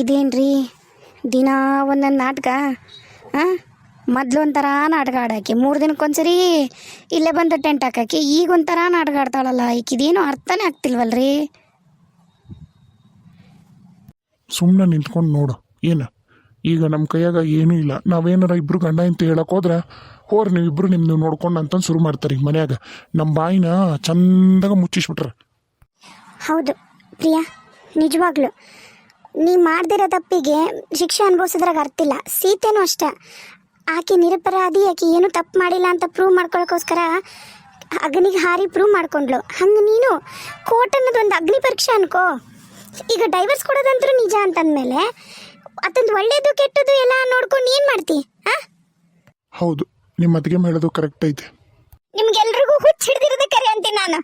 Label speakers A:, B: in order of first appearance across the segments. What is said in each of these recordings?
A: ಇದೇನ್ರಿ? ದಿನ ಒಂದೊಂದು ನಾಟಕ? ಹಾಂ ಮೊದ್ಲು ಒಂಥರ ನಾಟಕ ಆಡಾಕಿ ಮೂರು ದಿನಕ್ಕೊಂದ್ಸರಿ ಇಲ್ಲೇ ಬಂದು ಟೆಂಟ್ ಹಾಕಾಕಿ ಈಗ ಒಂಥರ ನಾಟಕ ಆಡ್ತಾಳಲ್ಲ. ಈಕಿದೇನು ಅರ್ಥನೇ ಆಗ್ತಿಲ್ವಲ್ರಿ?
B: ಸುಮ್ಮನೆ ನಿಂತ್ಕೊಂಡು ನೋಡು. ಏನು? ಈಗ ನಮ್ಮ ಕೈಯಾಗ ಏನೂ ಇಲ್ಲ. ನಾವೇನಾರ ಇಬ್ರು ಗಂಡ ಅಂತ ಹೇಳಕ್ ಹೋದ್ರೆ ಹೋರ್ ನೀವಿಬ್ರು ನಿಮ್ಮನ್ನು ನೋಡ್ಕೊಂಡು ಅಂತಂದು ಶುರು ಮಾಡ್ತಾರೆ ಈಗ ಮನ್ಯಾಗ. ನಮ್ಮ ಬಾಯಿನ ಚಂದಾಗ ಮುಚ್ಚಿಸ್ಬಿಟ್ರ.
A: ಹೌದು. ಪ್ರಿಯಾ ನಿಜವಾಗ್ಲು. ನೀ ಮಾಡ್ದಿರೋ ತಪ್ಪಿಗೆ ಶಿಕ್ಷೆ ಅನುಭವಿಸಿದ್ರಾಗ ಅರ್ತಿಲ್ಲ ಸೀತೆನೂ ಅಷ್ಟೇ. ಆಕೆ ನಿರಪರಾಧಿ ಆಕೆ ಏನು ತಪ್ಪು ಮಾಡಿಲ್ಲ ಅಂತ ಪ್ರೂವ್ ಮಾಡ್ಕೊಳ್ಳೋಕ್ಕೋಸ್ಕರ ಅಗ್ನಿಗೆ ಹಾರಿ ಪ್ರೂವ್ ಮಾಡ್ಕೊಂಡ್ಳು. ಹಂಗೆ ನೀನು ಕೋರ್ಟ್ ಅನ್ನೋದೊಂದು ಅಗ್ನಿ ಪರೀಕ್ಷೆ ಅನ್ಕೋ. ಈಗ ಡೈವರ್ಸ್ ಕೊಡೋದಂತೂ ನಿಜ ಅಂತಂದ್ಮೇಲೆ ಅತಂದು ಒಳ್ಳೇದು ಕೆಟ್ಟದ್ದು ಎಲ್ಲ ನೋಡ್ಕೊಂಡು ಏನು ಮಾಡ್ತಿ
B: ಹೌದು ನಿಮ್ಮ ಅತ್ತಿಗೆ ಹೇಳೋದು ಕರೆಕ್ಟ್ ಐತೆ.
A: ನಿಮ್ಗೆಲ್ರಿಗೂ ಹುಚ್ಚ ಹಿಡ್ದಿರೋದಕ್ಕೆ ಕರೆ ಅಂತೀನಿ ನಾನು.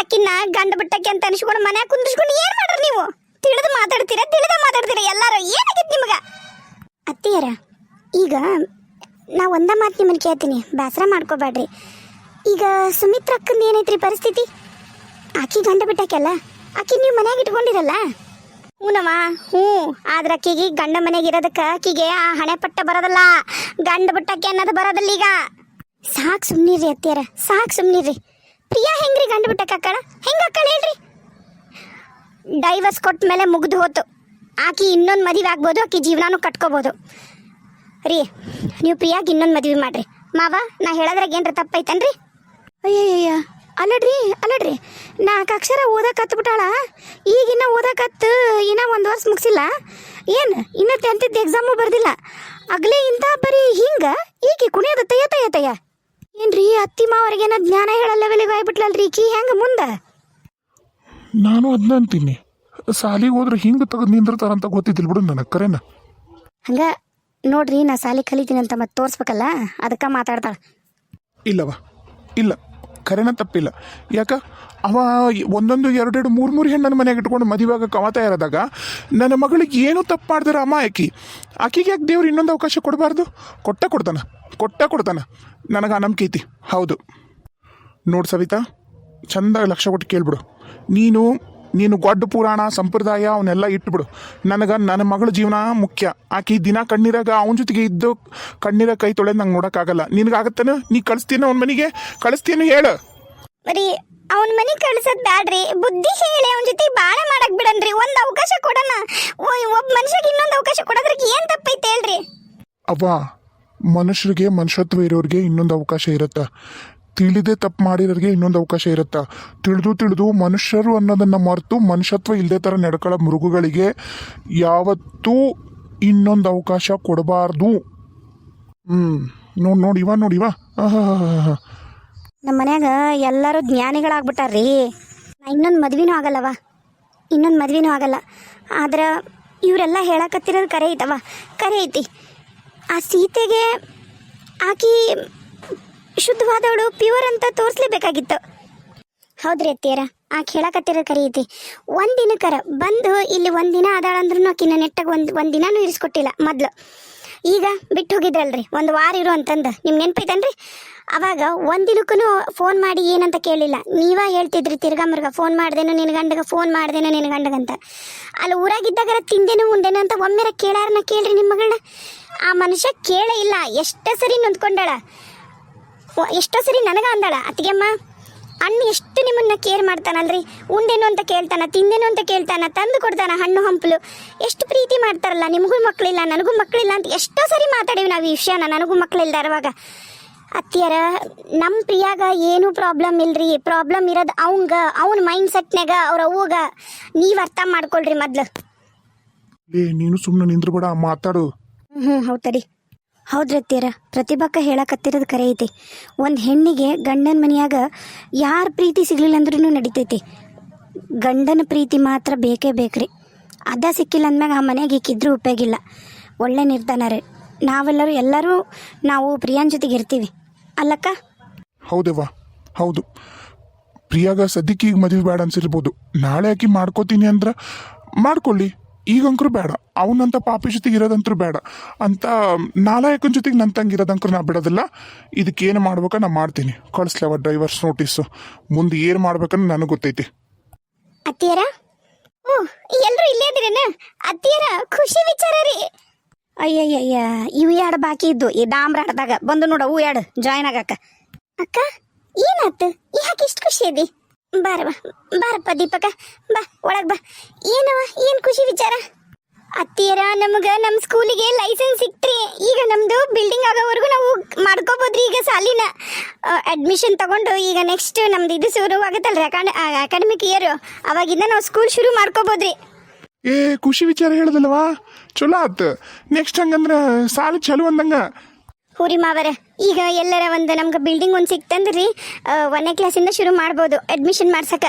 A: ಆಕಿನ್ನ ಗಂಡ ಬಿಟ್ಟಕ್ಕೆ ಅಂತ ಅನ್ಸ್ಕೊಂಡು ಮನ್ಯಾಗ ಕುಂದಿಸ್ಕೊಂಡು ಏನ್ ಮಾಡ್ರಿ ನೀವು? ಮಾತಾಡ್ತೀರಾ? ತಿಳಿದ ಮಾತಾಡ್ತೀರಾ? ಎಲ್ಲರೂ ಏನಾಗಿತ್ತು ನಿಮಗೆ? ಅತ್ತಿಯರ ಈಗ ನಾ ಒಂದ ಮಾತು ನಿಮ್ಮನ್ನು ಕೇಳ್ತೀನಿ. ಬೇಸರ ಮಾಡ್ಕೋಬೇಡ್ರಿ. ಈಗ ಸುಮಿತ್ರ ಅಕ್ಕಂದ ಏನೈತ್ರಿ ಪರಿಸ್ಥಿತಿ? ಆಕಿ ಗಂಡ ಬಿಟ್ಟಕ್ಕೆಲ್ಲ ಆಕಿ ನೀವು ಮನೆಯಾಗ ಇಟ್ಕೊಂಡಿರಲ್ಲ? ಹ್ಞೂನವ ಹ್ಞೂ. ಆದ್ರೆ ಆಕಿಗೆ ಗಂಡ ಮನೆಗೆ ಇರೋದಕ್ಕೆ ಆಕಿಗೆ ಆ ಹಣೆ ಪಟ್ಟ ಬರೋದಲ್ಲ. ಗಂಡ ಬಿಟ್ಟಕ್ಕೆ ಅನ್ನೋದು ಬರೋದಲ್ಲ ಈಗ. ಸಾಕ್ ಸುಮ್ಮನಿರಿ ಅತ್ತಿಯರ ಸಾಕ್ ಸುಮ್ಮನಿರಿ ಪ್ರಿಯಾ ಹೆಂಗ್ರಿ ಗಂಡ ಬಿಟ್ಟಕ್ಕೆ ಅಕ್ಕಳ ಹೆಂಗ ಅಕ್ಕಳ ಹೇಳ್ರಿ? ಡೈವರ್ಸ್ ಕೊಟ್ಟ ಮೇಲೆ ಮುಗಿದು ಹೋತು. ಆಕಿ ಇನ್ನೊಂದು ಮದುವೆ ಆಗ್ಬೋದು, ಆಕಿ ಜೀವನಾನು ಕಟ್ಕೋಬೋದು. ರೀ, ನೀವು ಪ್ರಿಯಾಗಿ ಇನ್ನೊಂದು ಮದುವೆ ಮಾಡ್ರಿ. ಮಾವ, ನಾ ಹೇಳೋದ್ರಾಗ ಏನ್ರ ತಪ್ಪೈತನ್ರಿ? ಅಯ್ಯಯ್ಯ ಅಲ್ಲಡ್ರಿ ಅಲ್ಲಡ್ರಿ. ನಾಲ್ಕು ಅಕ್ಷರ ಓದಕ್ಕೆ ಹತ್ಬಿಟ್ಟಾಳ. ಈಗ ಇನ್ನ ಓದಕತ್ತು ಇನ್ನ ಒಂದು ವರ್ಷ ಮುಗಿಸಿಲ್ಲ. ಏನು, ಇನ್ನೂ ಟೆಂತಿದ್ದು ಎಕ್ಸಾಮು ಬರ್ದಿಲ್ಲ. ಅಗ್ಲೇ ಇಂಥ ಬರೀ ಹಿಂಗ, ಈಕಿ ಕುಣಿಯೋದು ತಯ್ಯ ತಯ್ಯ ತಯ್ಯ. ಏನ್ರಿ, ಅತ್ತಿ ಏನೋ ಜ್ಞಾನ ಹೇಳೋ ಲೆವೆಲಿಗೆ ಆಗ್ಬಿಟ್ಲಲ್ರಿ ಈಕಿ. ಹೆಂಗೆ ಮುಂದ?
B: ನಾನು ಅದ್ನ ಅಂತೀನಿ. ಸಾಲಿಗೆ ಹೋದ್ರೆ ಹಿಂಗೆ ತೆಗೆದು ನಿಂದಿರ್ತಾರಂತ ಗೊತ್ತಿದ್ದಿಲ್ಲ ಬಿಡು ನನಗೆ ಕರೆನ?
A: ಹಂಗ ನೋಡ್ರಿ ನಾ ಸಾಲಿ ಕಲಿತೀನಿ ಅಂತ ಮತ್ತೆ ತೋರಿಸ್ಬೇಕಲ್ಲ ಅದಕ್ಕೆ ಮಾತಾಡ್ತಾಳ.
B: ಇಲ್ಲವ ಇಲ್ಲ ಕರೆನ ತಪ್ಪಿಲ್ಲ. ಯಾಕ? ಅವ ಒಂದೊಂದು ಎರಡೆರಡು ಮೂರು ಮೂರು ಹೆಣ್ಣನ್ನು ಮನೆಗೆ ಇಟ್ಕೊಂಡು ಮದುವೆ ಕವಾತ ಇರೋದಾಗ ನನ್ನ ಮಗಳಿಗೆ ಏನು ತಪ್ಪು ಮಾಡಿದ್ರೆ ಅಮ್ಮ ಆಕಿ? ಆಕಿಗೆ ಯಾಕೆ ದೇವ್ರು ಇನ್ನೊಂದು ಅವಕಾಶ ಕೊಡಬಾರ್ದು? ಕೊಟ್ಟ ಕೊಡ್ತಾನ ಕೊಟ್ಟ ಕೊಡ್ತಾನ. ನನಗೆ ಆ ನಂಬಿಕೆ ಐತಿ. ಹೌದು. ನೋಡು ಸವಿತಾ ಚಂದ ಲಕ್ಷ ಕೊಟ್ಟು ಕೇಳ್ಬಿಡು. ನೀನು ನೀನು ಗೊಡ್ಡ ಪುರಾಣ ಸಂಪ್ರದಾಯ ಅವನ್ನೆಲ್ಲ ಇಟ್ಬಿಡು. ನನಗೆ ನನ್ನ ಮಗಳ ಜೀವನ ಮುಖ್ಯ. ಆಕೆ ದಿನ ಕಣ್ಣೀರಾಗ ಅವನ ಜೊತೆಗೆ ಇದ್ದು ಕಣ್ಣೀರ ಕೈ ತೊಳೆದು ನಂಗೆ ನೋಡೋಕ್ಕಾಗಲ್ಲ. ನಿನಗಾಗತ್ತೇನು? ನೀ ಕಳಿಸ್ತೀನ ಅವನ ಮನೆಗೆ? ಕಳಿಸ್ತೀನಿ ಹೇಳು.
A: ಬರೀ ಅವನ ಮನೆ ಕಳ್ಸದ್ ಬ್ಯಾಡ್ರಿ. ಬುದ್ಧಿ ಹೇಳಿ ಅವನ ಜೊತೆ ಬಾಳ ಮಾಡಕ್ ಬಿಡನ್ರಿ. ಒಂದ್ ಅವಕಾಶ ಕೊಡಣ. ಒಬ್ಬ ಮನುಷ್ಯಗೆ ಇನ್ನೊಂದು ಅವಕಾಶ ಕೊಡೋದ್ರಿಗೆ ಏನ್ ತಪ್ಪೈತೆ ಹೇಳ್ರಿ?
B: ಅವ್ವ ಮನುಷ್ಯರಿಗೆ ಮನುಷ್ಯತ್ವ ಇರೋರಿಗೆ ಇನ್ನೊಂದು ಅವಕಾಶ ಇರುತ್ತೆ. ತಿಳಿದೇ ತಪ್ಪು ಮಾಡಿರೋರಿಗೆ ಇನ್ನೊಂದು ಅವಕಾಶ ಇರುತ್ತೆ? ತಿಳಿದು ತಿಳಿದು ಮನುಷ್ಯರು ಅನ್ನೋದನ್ನು ಮರೆತು ಮನುಷ್ಯತ್ವ ಇಲ್ಲದೆ ಥರ ನಡ್ಕೊಳ್ಳೋ ಮೃಗಗಳಿಗೆ ಯಾವತ್ತೂ ಇನ್ನೊಂದು ಅವಕಾಶ ಕೊಡಬಾರ್ದು. ಹ್ಞೂ ನೋಡಿ ನೋಡಿವ ನೋಡಿವ.
A: ನಮ್ಮ ಮನ್ಯಾಗ ಎಲ್ಲರೂ ಜ್ಞಾನಿಗಳಾಗ್ಬಿಟ್ಟಾರ್ರಿ. ಇನ್ನೊಂದು ಮದ್ವಿನೂ ಆಗಲ್ಲವ ಇನ್ನೊಂದು ಮದ್ವಿನೂ ಆಗಲ್ಲ. ಆದ್ರೆ ಇವರೆಲ್ಲ ಹೇಳಕತ್ತಿರೋದು ಕರೆ ಐತವ ಕರೆ ಐತಿ. ಆ ಸೀತೆಗೆ ಆಕಿ ಶುದ್ಧವಾದವಳು ಪ್ಯೂರ್ ಅಂತ ತೋರಿಸ್ಲೇಬೇಕಾಗಿತ್ತು. ಹೌದ್ರಿ ಅತ್ತಿಯರ ಆ ಕೇಳಕತ್ತಿರ ಕರಿ ಐತಿ ಒಂದು ದಿನಕ್ಕರ ಬಂದು ಇಲ್ಲಿ ಒಂದಿನ ದಿನ ಅದಾಳ ಅಂದ್ರೂ ಆಕಿನ ನೆಟ್ಟಾಗ ಒಂದು ಒಂದಿನೂ ಇರಿಸ್ಕೊಟ್ಟಿಲ್ಲ ಮೊದ್ಲು. ಈಗ ಬಿಟ್ಟು ಹೋಗಿದ್ರಲ್ರಿ, ಒಂದು ವಾರ ಇರು ಅಂತಂದು. ನಿಮ್ಗೆ ನೆನ್ಪೈತನ್ರಿ? ಅವಾಗ ಒಂದಿನಕ್ಕೂ ಫೋನ್ ಮಾಡಿ ಏನಂತ ಕೇಳಿಲ್ಲ. ನೀವ ಹೇಳ್ತಿದ್ರಿ, ತಿರ್ಗಾ ಮರ್ಗ ಫೋನ್ ಮಾಡ್ದೇನು ನಿನ್ನ ಗಂಡಗ ಫೋನ್ ಮಾಡ್ದೇನು ನಿನ್ನ ಗಂಡಗಂತ. ಅಲ್ಲಿ ಊರಾಗಿದ್ದಾಗ ತಿಂದೇನು ಉಂಡೇನು ಅಂತ ಒಮ್ಮೆರ ಕೇಳಾರನ ಕೇಳ್ರಿ ನಿಮ್ಮ ಮಗಳನ್ನ. ಆ ಮನುಷ್ಯ ಕೇಳೇ ಇಲ್ಲ, ಎಷ್ಟ ಸರಿ ನೊಂದ್ಕೊಂಡಾಳ. ಎಷ್ಟೋ ಸರಿ ನನಗ ಅಂದಾಳ ಅತ್ತಿಗೆಮ್ಮ. ಅಣ್ಣ ಎಷ್ಟು ನಿಮ್ಮನ್ನ ಕೇರ್ ಮಾಡ್ತಾನಲ್ರಿ? ಉಂಡೇನು ಅಂತ ಕೇಳ್ತಾನ ತಿಂದೇನು ಅಂತ ಕೇಳ್ತಾನ ತಂದು ಕೊಡ್ತಾನ ಹಣ್ಣು ಹಂಪಲು. ಎಷ್ಟು ಪ್ರೀತಿ ಮಾಡ್ತಾರಲ್ಲ ನಿಮಗೂ ಮಕ್ಕಳಿಲ್ಲ ನನಗೂ ಮಕ್ಕಳಿಲ್ಲ ಅಂತ ಎಷ್ಟೋ ಸರಿ ಮಾತಾಡೀವಿ ನಾವು ಈ ವಿಷಯನ ನನಗೂ ಮಕ್ಕಳಿಲ್ಲ ಅರವಾಗ. ಅತ್ತಿಯರ ನಮ್ಮ ಪ್ರಿಯಾಗ ಏನೂ ಪ್ರಾಬ್ಲಮ್ ಇಲ್ರಿ. ಪ್ರಾಬ್ಲಮ್ ಇರೋದು ಅವಂಗ ಅವನ ಮೈಂಡ್ ಸೆಟ್ನಾಗ ಅವ್ರ ಅವ್ವಗ. ನೀವು ಅರ್ಥ ಮಾಡ್ಕೊಳ್ರಿ ಮೊದ್ಲು.
B: ನೀನು ಸುಮ್ಮನೆ ನಿಂದ್ರಬೇಡ ಮಾತಾಡು.
A: ಹ್ಞೂ ಹೌದು ಹೌದ್ರಿ ಅತ್ತಿಯರ ಪ್ರತಿಭಕ್ಕ ಹೇಳಕತ್ತಿರೋದು ಕರೆ ಐತಿ. ಒಂದು ಹೆಣ್ಣಿಗೆ ಗಂಡನ ಮನೆಯಾಗ ಯಾರ ಪ್ರೀತಿ ಸಿಗ್ಲಿಲ್ಲ ಅಂದ್ರೂ ನಡಿತೈತಿ. ಗಂಡನ ಪ್ರೀತಿ ಮಾತ್ರ ಬೇಕೇ ಬೇಕ್ರಿ. ಅದ ಸಿಕ್ಕಿಲ್ಲ ಅಂದಮ್ಯಾಗ ಆ ಮನೆಗೆ ಈಕಿದ್ರೂ ಉಪಯೋಗಿಲ್ಲ ಒಳ್ಳೆ ನಿರ್ಧಾರ ನಾವೆಲ್ಲರೂ ಎಲ್ಲರೂ ನಾವು ಪ್ರಿಯಾನ್ ಜೊತೆಗೆ ಇರ್ತೀವಿ. ಅಲ್ಲಕ್ಕ?
B: ಹೌದವ್ವ. ಹೌದು. ಪ್ರಿಯಾಗ ಸದ್ಯಕ್ಕೆ ಈಗ ಮದುವೆ ಬೇಡ ಅನ್ಸಿರ್ಬೋದು. ನಾಳೆ ಆಕಿ ಮಾಡ್ಕೋತೀನಿ ಅಂದ್ರೆ ಮಾಡ್ಕೊಳ್ಳಿ. ಈಗಂಕ್ರು ಬೇಡ. ಅವನಂತ ಪಾಪಿ ಜೊತೆಗೆ ಇರೋದಂತ್ರು ಬೇಡ. ಅಂತ, ನಾಲಾಯಕನ ಜೊತೆಗೆ ನನ್ನ ತಂಗಿ ಇರೋದಂಕರು ನಾ ಬಿಡೋದಿಲ್ಲ. ಇದಕ್ಕೇನು ಮಾಡ್ಬೇಕ ನಾ ಮಾಡ್ತೀನಿ. ಕಳಿಸ್ಲವ ಡ್ರೈವರ್ಸ್ ನೋಟಿಸು. ಮುಂದೆ ಏನು ಮಾಡ್ಬೇಕಂತ ನನಗೆ ಗೊತ್ತೈತಿ.
A: ಅತ್ತಿಯರ? ಓ ಎಲ್ಲರೂ ಇಲ್ಲೇ ಇದ್ದೀರೇನ? ಅತ್ತಿಯರ, ಖುಷಿ ವಿಚಾರ ರೀ. ಅಯ್ಯಯ್ಯಯ್ಯ, ಇವು ಎರಡು ಬಾಕಿ ಇದ್ದು? ಈ ಡಾಮ್ರ ಆಡ್ದಾಗ ಬಂದು ನೋಡ, ಹೂ ಎರಡು ಜಾಯ್ನ್ ಆಗಕ್ಕ. ಅಕ್ಕ, ಏನಾತು? ಯಾಕೆ ಇಷ್ಟು ಖುಷಿ ಇದೆ ಬಾರವ ಬಾರಪ್ಪ ದೀಪಕ. ಬಾ, ಒಳಗ್ ಬಾ. ಏನವ ಏನು ಖುಷಿ ವಿಚಾರ? ಅತ್ತಿಯರ ನಮಗ ನಮ್ಮ ಸ್ಕೂಲಿಗೆ ಲೈಸೆನ್ಸ್ ಸಿಕ್ತ್ರಿ. ಈಗ ನಮ್ದು ಬಿಲ್ಡಿಂಗ್ ಆಗೋವರೆಗೂ ನಾವು ಮಾಡ್ಕೋಬೋದ್ರಿ ಈಗ ಸಾಲಿನ ಅಡ್ಮಿಷನ್ ತಗೊಂಡು. ಈಗ ನೆಕ್ಸ್ಟ್ ನಮ್ದು ಇದು ಶುರು ಆಗುತ್ತಲ್ರಿ ಅಕಾಡೆಮಿಕ್ ಇಯರ್ ಅವಾಗಿಂದ ನಾವು ಸ್ಕೂಲ್ ಶುರು ಮಾಡ್ಕೋಬೋದ್ರಿ.
B: ಏ ಖುಷಿ ವಿಚಾರ ಹೇಳದಲ್ವಾ ಚಲೋ ಆತ್. ನೆಕ್ಸ್ಟ್ ಹಂಗಂದ್ರ ಸಾಲ ಚಲೋ ಅಂದಂಗ.
A: ಹೂರಿ ಮಾವರ. ಈಗ ಎಲ್ಲರ ಒಂದು ನಮ್ಗೆ ಬಿಲ್ಡಿಂಗ್ ಒಂದು ಸಿಕ್ತಂದ್ರಿ. ಒಂದನೇ ಕ್ಲಾಸಿಂದ ಶುರು ಮಾಡ್ಬೋದು. ಅಡ್ಮಿಷನ್ ಮಾಡ್ಸಕ.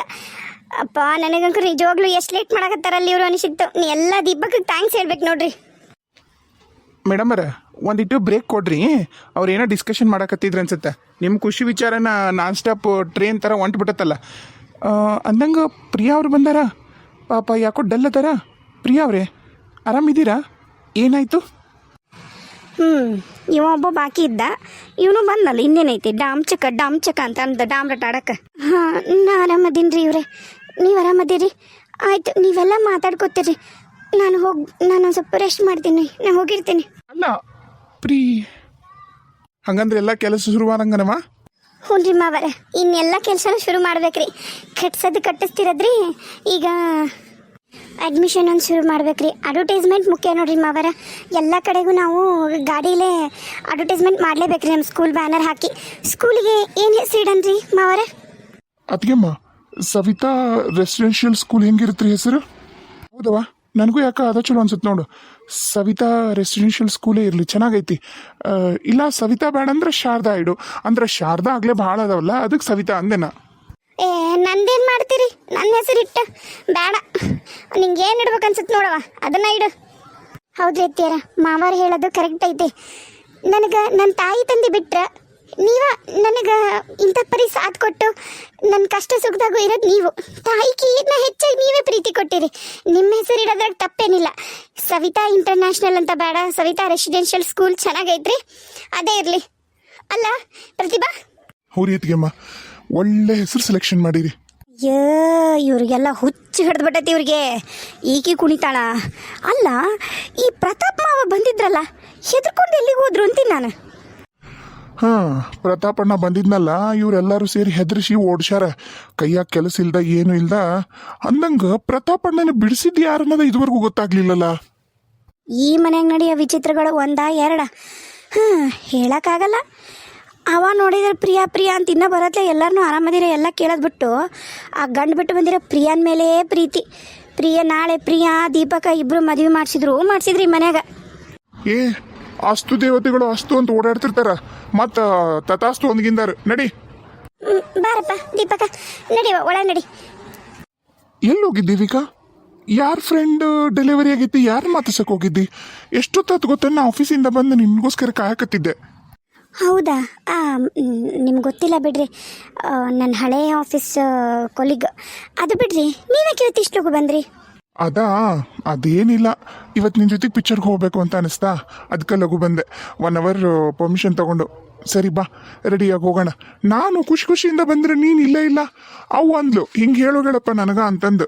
A: ಅಪ್ಪ ನನಗಂತೂ ನಿಜವಾಗ್ಲೂ ಎಷ್ಟು ಲೇಟ್ ಮಾಡಕತ್ತಾರಲ್ಲಿ ಇವರು ಅನಿಸಿತ್ತು. ನೀ ಎಲ್ಲ ದೀಪಕ್ಕೆ ಥ್ಯಾಂಕ್ಸ್ ಹೇಳ್ಬೇಕು ನೋಡ್ರಿ.
B: ಮೇಡಮರ ಒಂದಿಟ್ಟು ಬ್ರೇಕ್ ಕೊಡ್ರಿ. ಅವ್ರು ಏನೋ ಡಿಸ್ಕಷನ್ ಮಾಡಕತ್ತಿದ್ರು ಅನ್ಸುತ್ತೆ. ನಿಮ್ಮ ಖುಷಿ ವಿಚಾರನ ನಾನ್ ಸ್ಟಾಪ್ ಟ್ರೈನ್ ಥರ ಹೊಂಟು ಬಿಟ್ಟತ್ತಲ್ಲ ಅಂದಂಗೆ ಪ್ರಿಯಾ ಅವ್ರು ಬಂದಾರ? ಪಾಪ ಯಾಕೋ ಡಲ್ ಅದಾರ? ಪ್ರಿಯಾ ಅವ್ರೆ ಆರಾಮಿದ್ದೀರಾ ಏನಾಯ್ತು?
A: ಹ್ಞೂ ಇವ ಒಬ್ಬ ಬಾಕಿ ಇದ್ದ. ಇವನು ಬಂದಲ್ಲ ಇನ್ನೇನೈತಿ? ಡಾಮ್ಚಕ ಡಾಮ್ಚಕ ಅಂತ ಅಂದ ಡಾಮ್ರಟ್ ಆಡಕ್ಕೆ ಹಾಂ ನಾ ಆರಾಮದೀನಿ ರೀ ಇವ್ರೆ. ನೀವು ಆರಾಮದಿರಿ ಆಯ್ತು ನೀವೆಲ್ಲ ಮಾತಾಡ್ಕೋತೀರಿ. ನಾನು ಹೋಗಿ ನಾನು ಸ್ವಲ್ಪ ರೆಸ್ಟ್ ಮಾಡ್ತೀನಿ. ನಾನು ಹೋಗಿರ್ತೀನಿ.
B: ಅಲ್ಲ ಪ್ರೀ ಹಂಗಂದ್ರೆ ಎಲ್ಲ ಕೆಲಸ ಶುರುವಾರಂಗನವ
A: ಹ್ಞೂ ಮಾವರ ಇನ್ನೆಲ್ಲ ಕೆಲಸ ಶುರು ಮಾಡ್ಬೇಕ್ರಿ. ಕಟ್ಸೋದು ಕಟ್ಟಿಸ್ತಿರದ್ರಿ ಈಗ ಅಡ್ಮಿಷನ್ ಒಂದು ಶುರು ಮಾಡ್ಬೇಕ್ರಿ. ಅಡ್ವರ್ಟೈಸ್ಮೆಂಟ್ ಮುಖ್ಯ ನೋಡ್ರಿ ಮಾವರ. ಎಲ್ಲ ಕಡೆಗೂ ನಾವು ಗಾಡಿಲೇ ಅಡ್ವರ್ಟೈಸ್ಮೆಂಟ್ ಮಾಡಲೇಬೇಕ್ರಿ ನಮ್ಮ ಸ್ಕೂಲ್ ಬ್ಯಾನರ್ ಹಾಕಿ. ಸ್ಕೂಲಿಗೆ ಏನು ಹೆಸರು ಇಡನ್ರಿ ಮಾವರ?
B: ಅದಕ್ಕೆಮ್ಮ ಸವಿತಾ ರೆಸಿಡೆನ್ಷಿಯಲ್ ಸ್ಕೂಲ್ ಹೆಂಗಿರುತ್ತೆ ಹೆಸರು? ಹೌದವ ನನಗೂ ಯಾಕೆ ಅದ ಚಲೋ ಅನ್ಸುತ್ತೆ ನೋಡು. ಸವಿತಾ ರೆಸಿಡೆನ್ಷಿಯಲ್ ಸ್ಕೂಲೇ ಇರಲಿ, ಚೆನ್ನಾಗೈತಿ. ಇಲ್ಲ ಸವಿತಾ ಬೇಡ ಅಂದ್ರೆ ಶಾರದಾ ಇಡು. ಅಂದ್ರೆ ಶಾರದಾ ಆಗ್ಲೇ ಭಾಳ ಅದಾವಲ್ಲ, ಅದಕ್ಕೆ ಸವಿತಾ ಅಂದೆನಾ?
A: ಏ, ನಂದೇನು ಮಾಡ್ತೀರಿ? ನನ್ನ ಹೆಸರು ಇಟ್ಟು. ಬೇಡ. ನಿಂಗೆ ಏನು ಇಡ್ಬೇಕು ಅನ್ಸುತ್ತೆ ನೋಡವ ಅದನ್ನ ಇಡು. ಹೌದ್ರಿ ಅತ್ತಿಯರ, ಮಾವಾರ ಹೇಳೋದು ಕರೆಕ್ಟ್ ಐತಿ. ನನಗೆ ನನ್ನ ತಾಯಿ ತಂದೆ ಬಿಟ್ರೆ ನೀವ ನನಗೆ ಇಂಥ ಪರಿ ಸಾಥ್ ಕೊಟ್ಟು ನನ್ನ ಕಷ್ಟ ಸುಖದಾಗೂ ಇರೋದು ನೀವು. ತಾಯಿಗಿನ್ನ ಹೆಚ್ಚಾಗಿ ನೀವೇ ಪ್ರೀತಿ ಕೊಟ್ಟಿರಿ. ನಿಮ್ಮ ಹೆಸರು ಇಡೋದ್ರಾಗ ತಪ್ಪೇನಿಲ್ಲ. ಸವಿತಾ ಇಂಟರ್ನ್ಯಾಷನಲ್ ಅಂತ ಬೇಡ. ಸವಿತಾ ರೆಸಿಡೆನ್ಷಿಯಲ್ ಸ್ಕೂಲ್ ಚೆನ್ನಾಗೈತ್ರಿ? ಅದೇ ಇರಲಿ. ಅಲ್ಲ ಪ್ರತಿಭಾ?
B: ಹೌರಿಯತ್ಗೆಮ್ಮ ಒಳ್ಳೆ ಹೆಸರು ಸೆಲೆಕ್ಷನ್ ಮಾಡಿರಿ.
A: ಅಯ್ಯೋ ಇವ್ರಿಗೆಲ್ಲ ಹುಚ್ಚು ಹಿಡ್ದ್ಬಿಟ್ಟೈತಿ ಇವ್ರಿಗೆ. ಈಕೆ ಕುಣಿತಾಳ. ಅಲ್ಲ ಈ ಪ್ರತಾಪ್ ಮಾವ ಬಂದಿದ್ರಲ್ಲ ಹೆದರ್ಕೊಂಡು ಎಲ್ಲಿಗೆ ಹೋದ್ರು ಅಂತೀನಿ ನಾನು.
B: ಹಾ ಪ್ರತಾಪಣ್ಣ ಬಂದಿದ್ನಲ್ಲ ಇವರೆಲ್ಲರೂ ಸೇರಿ ಹೆದ್ರಿಸಿ ಓಡ್ಸ್ಯಾರ. ಕೈಯಾಗ ಕೆಲಸ ಇಲ್ದ ಏನು ಇಲ್ದ. ಅಂದಂಗ ಪ್ರತಾಪಣ್ಣನ ಬಿಡಿಸಿದ್ ಯಾರನ್ನದ ಇದುವರೆಗೂ ಗೊತ್ತಾಗ್ಲಿಲ್ಲಲ್ಲ
A: ಈ ಮನ್ಯಾಗ ನಡೆಯೋ ವಿಚಿತ್ರಗಳು ಒಂದ ಎರಡ. ಹಾಂ ಹೇಳಕ್ಕಾಗಲ್ಲ. ಅವ ನೋಡಿದ್ರೆ ಪ್ರಿಯಾ ಪ್ರಿಯಾ ಅಂತ ಇನ್ನೂ ಬರತ್ತೆ ಎಲ್ಲರನ್ನೂ ಆರಾಮದಿರ ಎಲ್ಲ ಕೇಳೋದು ಬಿಟ್ಟು ಆ ಗಂಡು ಬಿಟ್ಟು ಬಂದಿರೋ ಪ್ರಿಯಾನ್ ಮೇಲೆ ಪ್ರೀತಿ. ಪ್ರಿಯ ನಾಳೆ ಪ್ರಿಯಾ ದೀಪಕ ಇಬ್ರು ಮದುವೆ ಮಾಡಿಸಿದ್ರು ಮಾಡಿಸಿದ್ರಿ ಮನ್ಯಾಗ.
B: ಏ ಅಸ್ತು ದೇವತೆಗಳು ಅಷ್ಟು ಅಂತ ಓಡಾಡ್ತಿರ್ತಾರ. ಮತ್ತ ತಥಾಸ್ತು ಒಂದ್ಗಿಂದಾರ. ನಡಿ.
A: ಬಾರಪ್ಪ ದೀಪಕ ನಡಿ ಒಳ ನಡಿ.
B: ಎಲ್ಲಿ ಹೋಗಿದ್ದಿ ದೀಪಿಕಾ ಯಾರ ಫ್ರೆಂಡ್ ಡೆಲಿವರಿ ಆಗಿದ್ದು? ಯಾರು ಮಾತಾಡ್ಸಕ್ ಹೋಗಿದ್ದಿ? ಎಷ್ಟೊತ್ತಾತ್ ಗೊತ್ತ? ನಾ ಆಫೀಸಿಂದ ಬಂದು ನಿನ್ಗೋಸ್ಕರ ಕಾಯಕತ್ತಿದ್ದೆ.
A: ಹೌದಾ? ನಿಮ್ಗೆ ಗೊತ್ತಿಲ್ಲ ಬಿಡ್ರಿ. ನನ್ನ ಹಳೆಯ ಆಫೀಸ್ ಕೊಲಿಗ್ ಅದು ಬಿಡ್ರಿ ನೀವೇ ಕೇಳ್ತಿ ಇಷ್ಟು ಬಂದ್ರಿ.
B: ಅದಾ? ಅದೇನಿಲ್ಲ. ಇವತ್ತು ನಿನ್ನ ಜೊತೆಗೆ ಪಿಕ್ಚರ್ಗೆ ಹೋಗಬೇಕು ಅಂತ ಅನಿಸ್ತಾ? ಅದಕ್ಕೆ ಲಘು ಬಂದೆ. ಒನ್ ಅವರ್ ಪರ್ಮಿಷನ್ ತಗೊಂಡು. ಸರಿ ಬಾ. ರೆಡಿಯಾಗಿ ಹೋಗೋಣ. ನಾನು ಖುಷಿ ಖುಷಿಯಿಂದ ಬಂದರೆ ನೀನು ಇಲ್ಲ ಇಲ್ಲ. ಅವು ಅಂದ್ಲು. ಹಿಂಗೆ ಹೇಳೋಗಳಪ್ಪ ನನಗ ಅಂತಂದು.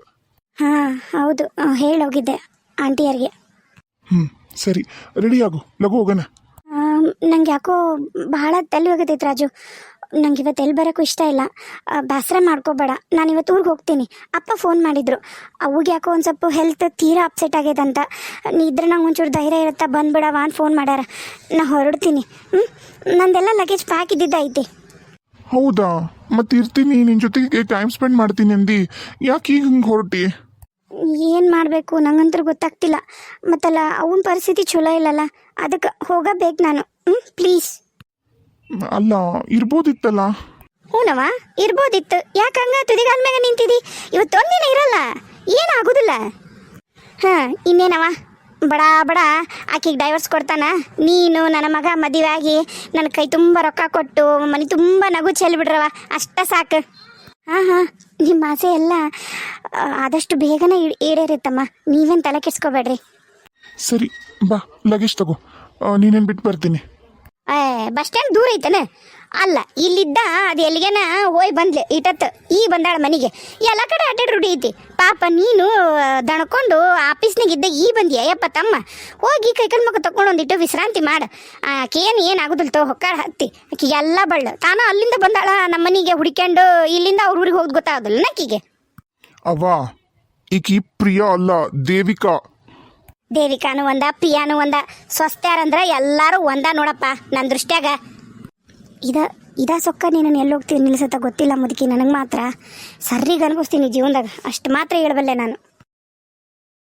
A: ಹಾಂ ಹೌದು. ಹೇಳೋಗಿದ್ದೆ ಆಂಟಿಯರಿಗೆ.
B: ಹ್ಞೂ ಸರಿ. ರೆಡಿಯಾಗು ಲಘು ಹೋಗೋಣ.
A: ನಂಗೆ ಯಾಕೋ ಬಹಳ ತಲೆ ಹೋಗತೈತೆ ರಾಜು. ನಂಗೆ ಇವತ್ತು ಎಲ್ಲಿ ಬರೋಕ್ಕೂ ಇಷ್ಟ ಇಲ್ಲ. ಬೇಸರ ಮಾಡ್ಕೋಬೇಡ. ನಾನು ಇವತ್ತು ಊರಿಗೆ ಹೋಗ್ತೀನಿ. ಅಪ್ಪ ಫೋನ್ ಮಾಡಿದ್ರು. ಅವ್ಗೆ ಯಾಕೋ ಒಂದು ಸ್ವಲ್ಪ ಹೆಲ್ತ್ ತೀರಾ ಅಪ್ಸೆಟ್ ಆಗ್ಯದಂತ ನೀ ಇದ್ರೆ ನಂಗೆ ಒಂಚೂರು ಧೈರ್ಯ ಇರುತ್ತಾ? ಬಂದ್ಬಿಡವ ಅಂತ ಫೋನ್ ಮಾಡ್ಯಾರ. ನಾ ಹೊರಡ್ತೀನಿ. ಹ್ಞೂ ನಂದೆಲ್ಲ ಲಗೇಜ್ ಪ್ಯಾಕ್ ಇದ್ದಿದ್ದೈತಿ
B: ಹೌದಾ? ಮತ್ತೆ ಇರ್ತೀನಿ ನಿನ್ನ ಜೊತೆಗೆ ಟೈಮ್ ಸ್ಪೆಂಡ್ ಮಾಡ್ತೀನಿ ಅಂದಿ. ಯಾಕೆ ಈಗ ಹಿಂಗೆ ಹೊರಟಿ?
A: ಏನು ಮಾಡಬೇಕು? ನಂಗಂತೂ ಗೊತ್ತಾಗ್ತಿಲ್ಲ. ಮತ್ತಲ್ಲ ಅವನ ಪರಿಸ್ಥಿತಿ ಚಲೋ ಇಲ್ಲಲ್ಲ? ಅದಕ್ಕೆ ಹೋಗಬೇಕು ನಾನು. ಹ್ಞೂ ಪ್ಲೀಸ್
B: ಅಲ್ಲ ಇರ್ಬೋದಿತ್ತಲ್ಲ.
A: ಹೂನವ ಇರ್ಬೋದಿತ್ತು. ಯಾಕಂಗ ಹಂಗ ತುದಿಗಾಲ ಮ್ಯಾಗ ನಿಂತಿದಿ? ಇವತ್ತೊಂದಿನ ಇರಲ್ಲ. ಏನಾಗುದಿಲ್ಲ. ಹಾಂ ಇನ್ನೇನವ ಬಡ ಬಡ. ಆಕೆಗೆ ಡೈವರ್ಸ್ ಕೊಡ್ತಾನ. ನೀನು ನನ್ನ ಮಗ ಮದುವೆ ಆಗಿ ನನ್ನ ಕೈ ತುಂಬ ರೊಕ್ಕ ಕೊಟ್ಟು ಮನೆ ತುಂಬ ನಗು ಚೆಲ್ಬಿಡ್ರವ ಅಷ್ಟ ಸಾಕು. ಹಾಂ ಹಾಂ. ನಿಮ್ಮ ಆಸೆ ಎಲ್ಲ ಆ, ಆದಷ್ಟು ಬೇಗನೆ ಈಡ್- ಈಡೇರುತ್ತಮ್ಮ. ನೀವೇನು ತಲೆ ಕೆಡ್ಸ್ಕೋಬೇಡ್ರಿ.
B: ಸರಿ ಬಾ. ಲಗೇಜ್ ತಗೋ. ನೀನೇನ್ ಬಿಟ್ಟು ಬರ್ತೀನಿ.
A: ಬಸ್ ಸ್ಟ್ಯಾಂಡ್ ದೂರ ಐತನ? ಅಲ್ಲ, ಇಲ್ಲಿದ್ದ ಅದು ಎಲ್ಲಿಗೆನ ಹೋಯ್ ಬಂದ್ಲೆ, ಇಟತ್, ಈ ಬಂದಾಳ ಮನೆಗೆ. ಎಲ್ಲ ಕಡೆ ಅಡ್ಡಾಡ್ ರೂಢಿ ಐತಿ. ಪಾಪ ನೀನು ದಣಕೊಂಡು ಆಫೀಸ್ನಾಗ ಇದ್ದ ಈ ಬಂದಿಯ? ಯಪ್ಪ ತಮ್ಮ. ಹೋಗಿ ಕೈಕಲ್ ಮುಖ ತಕೊಂಡು ಒಂದಿಟ್ಟು ವಿಶ್ರಾಂತಿ ಮಾಡ. ಆಕೆ ಏನು ಏನಾಗುದಿಲ್ಲ ತೋ, ಹೊಕ್ಕಾಳ ಹತ್ತಿ. ಆಕಿ ಎಲ್ಲ ಬಳ್ಳ. ತಾನು ಅಲ್ಲಿಂದ ಬಂದಾಳ ನಮ್ಮ ಮನೆಗೆ ಹುಡ್ಕೊಂಡು ಇಲ್ಲಿಂದ ಅವ್ರ ಊರಿಗೆ ಹೋಗೋದು ಗೊತ್ತಾಗಲ್ಲ ನಕ್ಕಿಗೆ
B: ಅವ್ವ, ಈಕಿ ಪ್ರಿಯ ಅಲ್ಲ, ದೇವಿಕಾ.
A: ದೇವಿಕಾನು ಒಂದ ಪಿಯಾನು ಒಂದ ಸ್ವಸ್ತ್ಯಾರಂದ್ರ ಎಲ್ಲಾರು ಒಂದ ನೋಡಪ್ಪ ನನ್ನ ದೃಷ್ಟ್ಯಾಗ. ಇದ ಇದ ಸೊಕ್ಕ ನೀನು ಎಲ್ಲಿ ಹೋಗ್ತೀನಿ ನಿಲ್ಸತ್ತ ಗೊತ್ತಿಲ್ಲ ಮುದುಕಿ, ನನಗೆ ಮಾತ್ರ ಸರ್ರಿಗೆ ಅನ್ಭವಿಸ್ತೀನಿ ಜೀವನದಾಗ. ಅಷ್ಟು ಮಾತ್ರ ಹೇಳ್ಬಲ್ಲೆ ನಾನು.